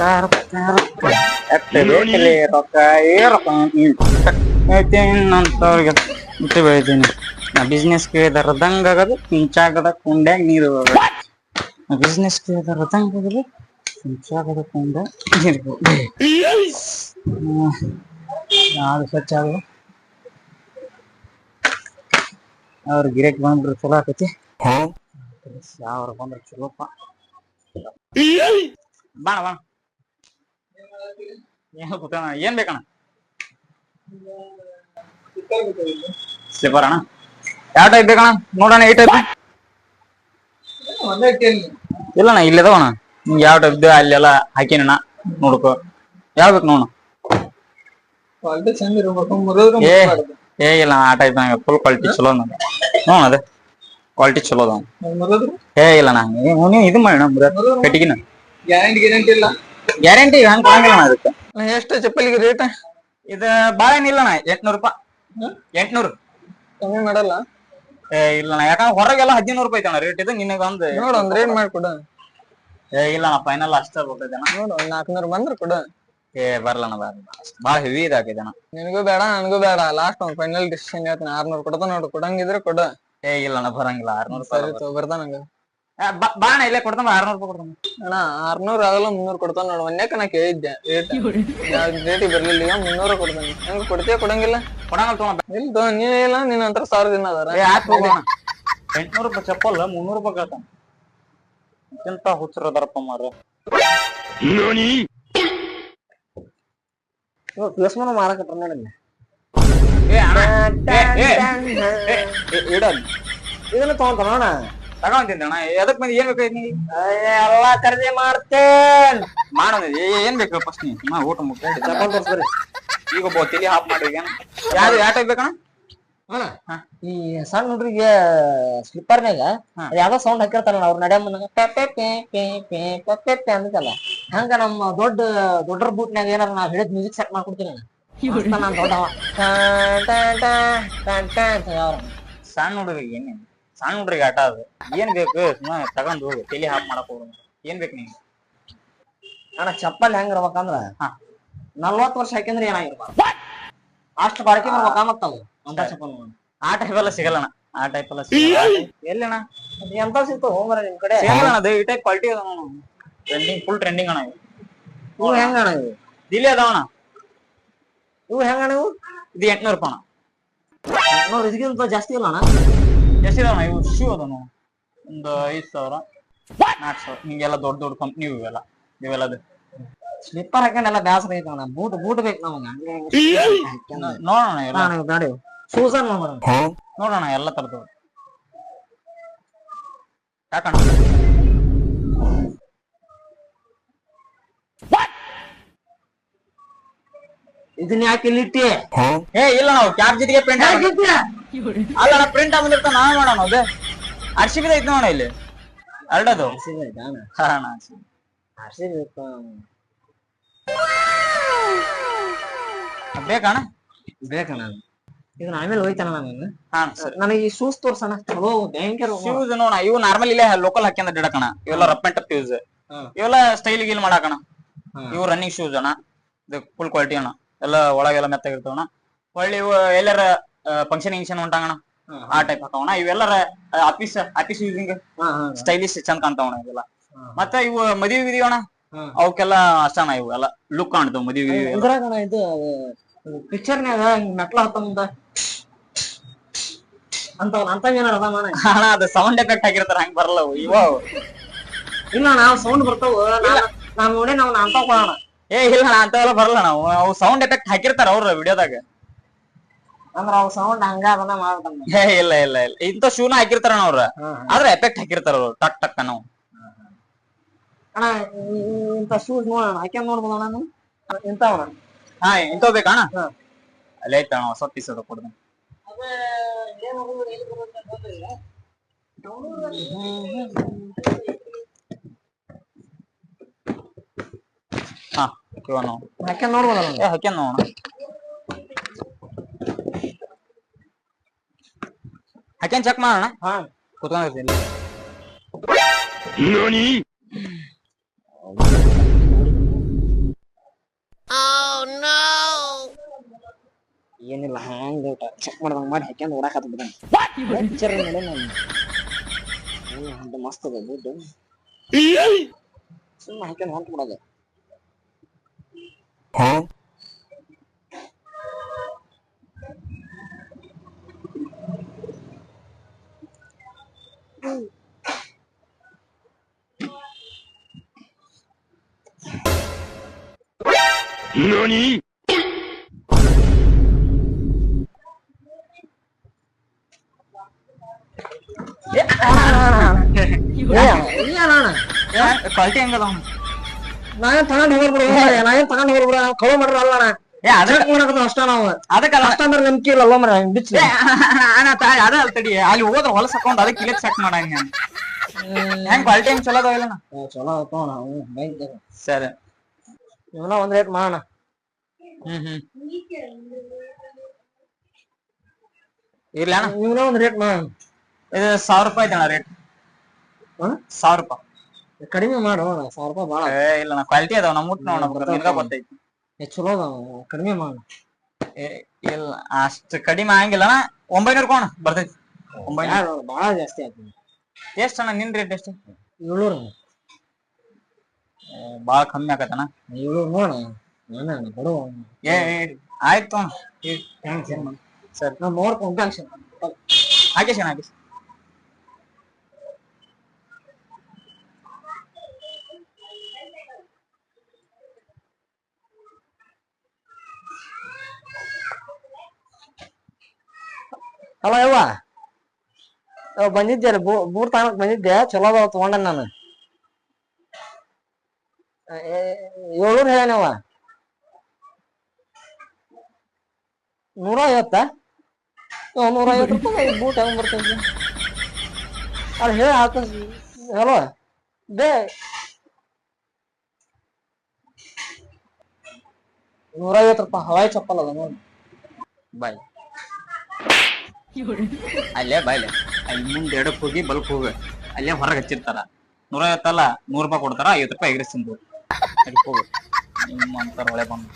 ರೊಕ್ಕ ರೊಕ್ಕ ರೊಕ್ಕ ಎಟ್ಟಬೇಕಲ್ಲಿ ರೊಕ್ಕ ಏ ರೊಕ್ಕ ಹೇಳ್ತೀನಂತವ್ರಿಗೆ ಬೆಳಿತೀನಿ ನಾ ಬಿಸ್ನೆಸ್ಗೆ ದರ್ದಂಗ್ ಆಗದು ಕುಂಚಾಗದ ಕುಂಡ್ಯಾಗ ನೀರು ನಾ ಬಿಸ್ನೆಸ್ಗೆ ದರ್ದಂಗ್ ಆಗೋದು ಪಿಂಚಾಗದ ಕುಂಡ್ಯಾಗ ನೀರು ಅದು ಸ್ವಚ್ಛ ಆಗ ಅವ್ರ ಗಿರಕ್ ಬಂದ್ರೆ ಚಲೋ ಆಕತಿ ಅವ್ರ ಬಂದ್ರ ಚಲೋಪ್ಪ ಬಾ ಬಾ ಕೂತಣ್ಣ ಏನ್ ಬೇಕಣ್ಣ? ಸ್ಲಿಪ್ಪರ್ ಅಣ್ಣ ಯಾವ ಟೈಪ್ ಬೇಕಣ್ಣ? ನೋಡೋಣ ಈ ಟೈಪ್ ಇಲ್ಲಣ್ಣ ಇಲ್ಲದವಣ್ಣ ನಿಮ್ಗೆ ಯಾವ ಟೈಪ್ ಅಲ್ಲೆಲ್ಲ ಹಾಕಿನಣ್ಣ, ನೋಡ್ಕೋ. ಯಾವ ಬೇಕು ನೋಡ ಏ ಏ, ಇಲ್ಲ, ಆ ಟೈಪ್ ನಂಗೆ ಫುಲ್ ಕ್ವಾಲಿಟಿ ಚಲೋ ಅದ ಹ್ಞೂ ಅದೇ. ಕ್ವಾಲಿಟಿ ಚಲೋ ಅದ ಏ ಇಲ್ಲ ನಾ ನೀವು ಇದು ಮಾಡಿ ಕಟ್ಟಿಗಿನ. ಗ್ಯಾರಂಟಿ ಗ್ಯಾರಂಟಿ ಇಲ್ಲ. ಗ್ಯಾರಂಟಿ ಹಂಗ್ ಕೊಡಂಗಿಲ್ಲ ಅಣ್ಣ ಅದಕ್ಕೆ? ಎಷ್ಟು ಚಪ್ಪಲಿಗೆ ರೇಟ್ ಇದು ಬಾಳ ಏನಿಲ್ಲಣ್ಣ ಎಂಟ್ನೂರು ರೂಪಾಯಿ. ಎಂಟ್ನೂರು. ಕಮ್ಮಿ ಮಾಡಲ್ಲ? ಏ ಇಲ್ಲ ನಾ ಯಾಕಂದ್ರೆ ಹೊರಗೆಲ್ಲ ಹದಿನೂರು ರೂಪಾಯಿ ಐತಣ್ಣ ರೇಟ್ ಇದು ನಿನಗೆ ಒಂದು ನೋಡು ಒಂದ್ ರೇಟ್ ಮಾಡ್ಕೊಡ. ಏ ಇಲ್ಲಣ್ಣ ಫೈನಲ್ ಅಷ್ಟೇ ಬರ್ತೈತಣ್ಣ ನೋಡು ಒಂದ್ ನಾಲ್ಕುನೂರು ಬಂದ್ರ ಕೊಡು. ಏ ಬರ್ಲಣ್ಣ ಬರಲ್ಲ ಭಾಳ ಹೆವಿ ಇದಾಕೈತಣ್ಣ ನಿನಗೂ ಬೇಡ ನನಗೂ ಬೇಡ. ಲಾಸ್ಟ್ ಒಂದು ಫೈನಲ್ ಡಿಸಿಷನ್ ಹೇಳ್ತೀನಿ ಆರ್ನೂರು ಕೊಡ್ತಾನ ನೋಡು ಕೊಡಂಗಿದ್ರೆ ಕೊಡು. ಏ ಇಲ್ಲಣ್ಣ ಬರಂಗಿಲ್ಲ ಆರ್ನೂರು ಸರಿ ತಗೋ ಬರ್ತಾನಂಗ. ಬಾಣ ಇಲ್ಲೇ ಕೊಡ್ತಾನ ಆರ್ನೂರು ರೂಪಾಯಿ ಕೊಡ್ತಾನ. ಅಣ್ಣ ಆರ್ನೂರ್ ಆಗಲ್ಲ ಮುನ್ನೂರ್ ಕೊಡ್ತಾನ ನೋಡು. ಒಂದ್ಯಾಕ ನಾ ಕೇಳಿದ್ದೆ ರೇಟ್ ರೇಟಿಗೆ ಬರ್ಲಿಲ್ಲ ಈಗ ಮುನ್ನೂರ ಕೊಡ್ತಾನೆ. ಹೆಂಗ್ ಕೊಡ್ತೀಯ ಕೊಡಂಗಿಲ್ಲ? ಕೊಡಂಗಲ್ ತಗೊಂಡ ಇಲ್ಲ ತಗೋ ನೀನ್ ಇಲ್ಲ ನೀನ್ ಹತ್ರ ಸಾವಿರ ದಿನ ಅದಾರ. ಎಂಟ್ನೂರು ರೂಪಾಯಿ ಚಪ್ಪಲ್ ಮುನ್ನೂರ್ ರೂಪಾಯಿ ಕೇಳ್ತಾನ. ಎಂತ ಹುಚ್ಚರ ಅದಾರಪ್ಪ ಮಾರ ಲಕ್ಷ್ಮಣ ಮಾರಕತ್ರ ನೋಡಿಲ್ಲ ಏ ಅಣ್ಣ. ಏ ಏ ಏ, ಏ, ಇಡಲ್ಲ ಇದನ್ನ ತಗೊಂತಾನ ತಗೊಂತಿದ್ದೆ ಅಣ್ಣ ಎದಕ್ ಮಂದಿ ಏನ್ ಬೇಕಾಯ್ತು ನಿಂಗೆ ಎಲ್ಲ ಖರೀದಿ ಮಾಡ್ತೇನ್ ಮಾಡೋದು ಏನ್ ಬೇಕು ಫಸ್ಟ್ ನೀ ಮಾ ಊಟ ಮುಗ್ದು ಚಪ್ಪಲ್ ತೋರ್ಸ್ಬರಿ ಈಗ ಒಬ್ಬ ತಲಿ ಹಾಫ್ ಮಾಡಿ ಈಗ ಯಾರು ಯಾವ ಟೈಪ್ ಬೇಕಣ್ಣ ಅಣ್ಣ ಹಾ. ಈ ಸಣ್ಣ ಹುಡುಗರಿಗೆ ಸ್ಲಿಪ್ಪರ್ನಾಗ ಹಾ. ಯಾವ್ದೋ ಸೌಂಡ್ ಹಾಕಿರ್ತಾರಲ್ಲ ಅವ್ರ ನಡೆ ಮುಂದಾಗ ಪೆ ಪೆ ಪೆ ಪೆ ಪೆ ಪೆ ಪೆ ಪೆ ಹಂಗ ನಮ್ಮ ದೊಡ್ಡ ದೊಡ್ಡರ ಬೂಟ್ನಾಗ ಏನಾರ ನಾವ್ ಹೇಳಿದ್ ಮ್ಯೂಸಿಕ್ ಸೆಟ್ ಮಾಡ್ಕೊಡ್ತೀನಿ ನಾನು ದೊಡ್ಡವ ಅಂತ. ಸಣ್ಣ ಹುಡುಗರಿಗೆ ಏನೇನು ಸಣ್ಣ ಹುಡ್ರಿಗೆ ಆಟ ಅದು. ಏನ್ ಬೇಕು ಸುಮ್ಮನೆ ತಗೊಂಡ್ ಹೋಗಿ ತಲಿ ಹಾಪ್ ಮಾಡಕ್ ಹೋಗು. ಏನ್ ಬೇಕು ನಿಂಗೆ? ಅಣ್ಣ ಚಪ್ಪಲ್ ಹೆಂಗ್ ಇರ್ಬೇಕಂದ್ರ ಹಾ. ನಲ್ವತ್ತು ವರ್ಷ ಹಾಕಿದ್ರೆ ಏನಾಗಿರ್ಬಾರ್ದು ಅಷ್ಟು ಬಾಳಿಕೆ ಬರ್ಬೇಕಾಗತ್ತಲ್ಲ ಅಂತ ಚಪ್ಪಲ್ ಆ ಟೈಪ್ ಎಲ್ಲ ಸಿಗಲ್ಲಣ ಆ ಟೈಪ್ ಎಲ್ಲ ಸಿಗಲ್ಲ. ಎಲ್ಲಣ್ಣ? ಎಂತ ಸಿಗ್ತಾವ ಹೋಗ್ಬರ ನಿಮ್ ಕಡೆ. ಸಿಗಲ್ಲಣ ಅದು. ಈ ಟೈಪ್ ಕ್ವಾಲಿಟಿ ಅದ ಟ್ರೆಂಡಿಂಗ್ ಫುಲ್ ಟ್ರೆಂಡಿಂಗ್ ಅಣ್ಣ ಇವು. ಇವು ಅಣ್ಣ ಇವು? ದಿಲ್ಲಿ ಅದಾವಣ ಇವು ಹೆಂಗಣ ಇವು? ಇದು ಎಂಟ್ನೂರು ರೂಪಾಯಿ ಅಣ್ಣ. ನೋಡ್ ಇದಕ್ಕಿಂತ ಜಾಸ್ತಿ ಇಲ್ಲ ಅಣ್ಣ. ಎಷ್ಟಿದಾವಣ್ಣ ಇವು ಶೂ ಅದನು? ಒಂದು ಐದ್ ಸಾವಿರ. ನಾಲ್ಕು ಸಾವಿರ. ಹಿಂಗೆಲ್ಲ ದೊಡ್ಡ ದೊಡ್ಡ ಕಂಪ್ನಿ ಇವೆಲ್ಲ. ಇವೆಲ್ಲ ಸ್ಲಿಪ್ಪರ್ ಹಾಕೊಂಡೆಲ್ಲ ಬ್ಯಾಸರ ಐತೆ ಅಣ್ಣ ಬೂಟ್ ಬೂಟ್ ಬೇಕು ನಮಗೆ. ನೋಡೋಣ ಎಲ್ಲ ಶೂಸ್ ನೋಡ್ಬರ ನೋಡೋಣ ಎಲ್ಲ ತರದ ಯಾಕಣ್ಣ? ಇದನ್ನ ಯಾಕೆ ಇಲ್ಲಿ ಇಟ್ಟಿ ಏ ಇಲ್ಲ ನಾವು ಕ್ಯಾಬ್ ಜೊತೆಗೆ ಪ್ರಿಂಟ್ ಅಲ್ಲ ಪ್ರಿಂಟ್ ಬಂದಿರ್ತಾನ ನಾವೇ ಮಾಡೋಣ ಅದೇ. ಅರ್ಶಿ ಬಿದ್ದ ಐತಿ ನೋಡ ಇಲ್ಲಿ. ಅರ್ಡದು. ಬೇಕಣ ಬೇಕಣ ಇದನ್ನ ಆಮೇಲೆ ಹೋಯ್ತಾನ ನಾನು? ಹಾ ನನಗೆ ಈ ಶೂಸ್ ತೋರ್ಸಣ. ಚಲೋ ಭಯಂಕರ ಶೂಸ್ ನೋಡ ಇವು ನಾರ್ಮಲ್ ಇಲ್ಲೇ ಲೋಕಲ್ ಹಾಕ್ಯಂದ ಇಡಕಣ. ಇವೆಲ್ಲ ರಫ್ ಅಂಡ್ ಟಫ್ ಯೂಸ್ ಇವೆಲ್ಲ ಸ್ಟೈಲ್ ಗೀಲ್ ಮಾಡಾಕಣ. ಇವು ರನ್ನಿಂಗ್ ಶೂಸ್ ಅಣ್ಣ. ಇದು ಫುಲ್ ಕ್ವಾಲಿಟಿ ಅಣ್ಣ. ಎಲ್ಲ ಒಳಗೆಲ್ಲ ಮೆತ್ತಾಗಿರ್ತಾವಣ್ಣ. ಹೊಳ್ಳಿ ಇವು ಎಲ್ಲರ ಫಂಕ್ಷನ್ ಗಿಂಕ್ಷನ್ ಹೊಂಟಾಗಣ? ಆ ಟೈಪ್ ಹಾಕೋಣ ಇವೆಲ್ಲರ ಆಫೀಸ್ ಆಫೀಸ್ ಯೂಸಿಂಗ್ ಸ್ಟೈಲಿಶ್ ಚಂದ ಕಾಣ್ತಾವಣ ಇವೆಲ್ಲ. ಮತ್ತೆ ಇವು ಮದುವೆ ವಿಧಿ ಅಣ್ಣ ಅವಕ್ಕೆಲ್ಲ ಅಷ್ಟಣ ಇವು ಎಲ್ಲ ಲುಕ್ ಕಾಣ್ತಾವ ಮದುವೆ. ಇದು ಪಿಕ್ಚರ್ನ್ಯಾಗ ಮೆಟ್ಲ ಹತ್ತ ಮುಂದ ಅಂತ ಅಂತ ಏನಾರ ಅದ ಮಾಡ ಅಣ್ಣ ಅದು ಸೌಂಡ್ ಎಫೆಕ್ಟ್ ಹಾಕಿರ್ತಾರ ಹಂಗ ಬರಲ್ಲ ಇವ. ಇಲ್ಲ ನಾವು ಸೌಂಡ್ ಬರ್ತಾವ. ನಾವ್ ನೋಡಿ ನಾವು ಅಂತ ಕೊಡೋಣ. ಏ ಇಲ್ಲ ಅಂತವೆಲ್ಲ ಬರಲ್ಲ ನಾವು ಅವು ಸೌಂಡ್ ಎಫೆಕ್ಟ್ ಹಾಕಿರ್ತಾರ ಅವ್ರ ವಿಡಿಯೋದಾಗ ಅಂದ್ರ ಅವ್ ಸೌಂಡ್ ಹಂಗ ಅದನ್ನ ಮಾಡ್ತಾನ ಏ ಇಲ್ಲ ಇಲ್ಲ ಇಲ್ಲ. ಇಂಥ ಶೂನ ಹಾಕಿರ್ತಾರ ಅವ್ರ ಆದ್ರೆ ಎಫೆಕ್ಟ್ ಹಾಕಿರ್ತಾರ ಅವ್ರು. ಟಕ್ ಟಕ್ ನಾವು ಅಣ್ಣ ಇಂಥ ಶೂಸ್ ನೋಡೋಣ ಹಾಕ್ಯಾನ್ ನೋಡ್ಬೋದ ನಾನು? ಇಂಥವಣ ಹಾ ಇಂತ ಬೇಕಣ್ಣ ಅಣ್ಣ? ಅಲ್ಲೇ ಐತಣ್ಣ ಹೊಸ ಪೀಸ್ ಅದ ಕೊಡ್ದೆ ಹಾ ಇವ ನಾವು. ಹಾಕ್ಯ ನೋಡ್ಬೋದ ಹಾಕ್ಯಾನ್ ಚೆಕ್ ಮಾಡೋಣ. ಹಾ. ಕುತ್ಕೊಂಡಿರ್ತೀನಿ. Oh, ಏನಿಲ್ಲ ಹ್ಯಾಂಗ್ ಚೆಕ್ ಮಾಡ್ದಂಗ ಮಾಡಿ ಹಾಕ್ಯಂಡ್ ಓಡಾಕತ್ ಬಿಡ್ತಾನೆ ಮೇಲೆ ನಾನು? ಅಂತ ಮಸ್ತ್ ಅದ ದುಡ್ಡು. ಸುಮ್ಮನೆ ಹಾಕ್ಯಂಡ್ ಹೊಂಟ್ಬಿಡೋದು. ಇಲ್ಲ ಅಣ್ಣ ಕ್ವಾಲಿಟಿ ಹೆಂಗದ ನಾವೇನ್ ತಗೊಂಡ್ ಹೋಗ್ಬಿಡು ನಾವೇನ್ ತಗೊಂಡ್ ಹೋಗ್ಬಿಡು ಮಾಡ್ರ ಅಣ್ಣ ಏ ಚೆಕ್ ಮಾಡಕತ್ತ ಅಷ್ಟ ನಾವು ಅದಕ್ಕಲ್ಲ ಅಷ್ಟ ಅಂದ್ರೆ ನಂಬಿಕೆ ಇಲ್ಲ ಮರ ಬಿಚ್ಚ ಅದ ಅಲ್ ತಡಿ ಅಲ್ಲಿ ಹೋದ್ರ ಹೊಲಸ್ ಹಾಕೊಂಡ್ ಅದಕ್ಕೆ ಇಲ್ಲೇ ಚೆಕ್ ಮಾಡ ಹೆಂಗ್ ಕ್ವಾಲಿಟಿ ಹೆಂಗ್ ಚಲೋ ಅದಾವಿಲ್ಲ ಅಣ್ಣ ಚಲೋ ಸರಿ ಇವನ ಒಂದ್ ರೇಟ್ ಮಾಡೋಣ ಇರ್ಲಿ ಅಣ್ಣ. ನೀವು ಒಂದ್ ರೇಟ್ ಮಾ? ಇದು ಸಾವಿರ ರೂಪಾಯಿ ಐತೆ ಅಣ್ಣ ರೇಟ್? ಸಾವಿರ ರೂಪಾಯಿ. ಕಡಿಮೆ ಮಾಡು ಸಾವಿರ ರೂಪಾಯಿ ಭಾಳ ಏ ಇಲ್ಲ ಅಣ್ಣ ಕ್ವಾಲಿಟಿ ಅದಾವ ನಮ್ಮ ಮುಟ್ ನೋಡ ನಿನ್ಗ ಗೊತ್ತೈತಿ. ಏ ಚಲೋ ಅದಾವ ಕಡಿಮೆ ಮಾಡು. ಏ, ಇಲ್ಲ ಅಷ್ಟು ಕಡಿಮೆ ಆಗಂಗಿಲ್ಲ ಅಣ್ಣ. ಒಂಬೈನೂರು ಕೋಣ ಬರ್ತೈತಿ. ಒಂಬೈನೂರು. ಭಾಳ ಜಾಸ್ತಿ ಆಯ್ತು. ಎಷ್ಟ್ ಅಣ್ಣ ನಿನ್ ರೇಟ್ ಎಷ್ಟು? ಏಳ್ನೂರು ಭಾಳ ಕಮ್ಮಿ ಆಗತ್ತಣ್ಣ ಏಳ್ನೂರು ನೋಡ ಏ ಏ, ಆಯ್ತು. ಸರಿ ನಾ ನೋಡ್ಕೊಂಡು ಥ್ಯಾಂಕ್ಸ್ ಹಾಕೇಶ್ ಅಣ್ಣ ಹಾಕೇಶ್ ಅಲ್ಲ ಯವ್ವ. ಬಂದಿದ್ದೆ ರೀ ಬೂ ಬೂಟ್ ತಗೊಳಕ್ ಬಂದಿದ್ದೆ ಚಲೋ ಅದಾವ ತಗೊಂಡೆ ನಾನು. ಏಳ್ನೂರು ಹೇಳನವ ನೂರ ಐವತ್ತ ನೂರ ಐವತ್ತು ರೂಪಾಯಿ ಬೂಟ್ ಹೆಂಗ್ ಬರ್ತೈತಿ? ಅಲ್ಲಿ ಹೇಳ ಹಾಕ ಹಲೋ, ಬೇ. ನೂರ ಐವತ್ತು ರೂಪಾಯಿ ಹವಾಯಿ ಚಪ್ಪಲ್ ಅದ ನೋಡಿ. ಬಾಯ್. ಅಲ್ಲೇ ಬಾಯ್ಲೆ ಅಲ್ಲಿ. ಮುಂದೆ ಎಡಕ್ ಹೋಗಿ ಬಲ್ಕ್ ಹೋಗ. ಅಲ್ಲೇ ಹೊರಗೆ ಹಚ್ಚಿರ್ತಾರ. ನೂರ ಐವತ್ತಲ್ಲ ನೂರು ರೂಪಾಯಿ ಕೊಡ್ತಾರ, ಐವತ್ತು ರೂಪಾಯಿ ಎಗ್ರೆಸ್ ತಿಂದು. ಹೋಗು. ನಿಮ್ಮ ಅಂತಾರ ಒಳ್ಳೆ ಬಂದು